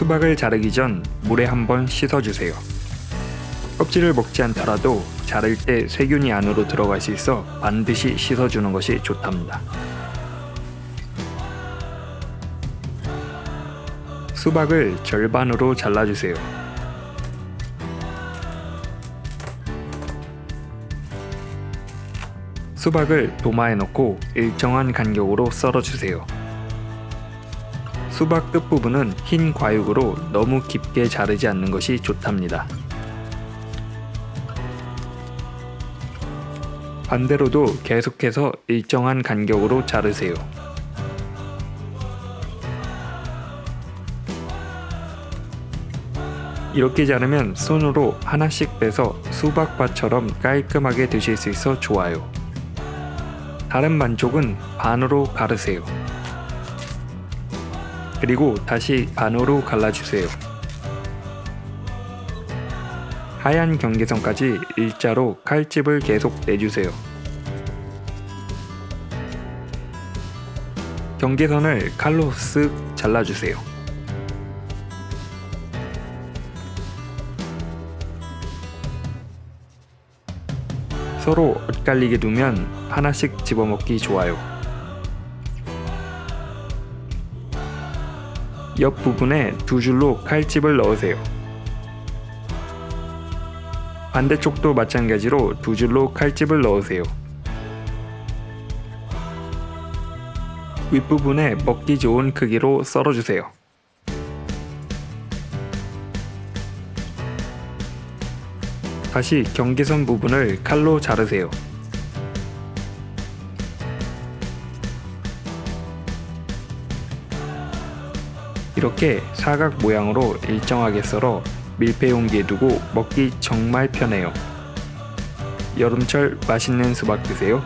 수박을 자르기 전 물에 한번 씻어주세요. 껍질을 먹지 않더라도 자를 때 세균이 안으로 들어갈 수 있어 반드시 씻어주는 것이 좋답니다. 수박을 절반으로 잘라주세요. 수박을 도마에 넣고 일정한 간격으로 썰어주세요. 수박 끝부분은 흰 과육으로 너무 깊게 자르지 않는 것이 좋답니다. 반대로도 계속해서 일정한 간격으로 자르세요. 이렇게 자르면 손으로 하나씩 빼서 수박밭처럼 깔끔하게 드실 수 있어 좋아요. 다른 반쪽은 반으로 가르세요. 그리고 다시 반으로 갈라주세요. 하얀 경계선까지 일자로 칼집을 계속 내주세요. 경계선을 칼로 쓱 잘라주세요. 서로 엇갈리게 두면 하나씩 집어먹기 좋아요. 옆 부분에 두 줄로 칼집을 넣으세요. 반대쪽도 마찬가지로 두 줄로 칼집을 넣으세요. 윗부분에 먹기 좋은 크기로 썰어주세요. 다시 경계선 부분을 칼로 자르세요. 이렇게 사각 모양으로 일정하게 썰어 밀폐 용기에 두고 먹기 정말 편해요. 여름철 맛있는 수박 드세요.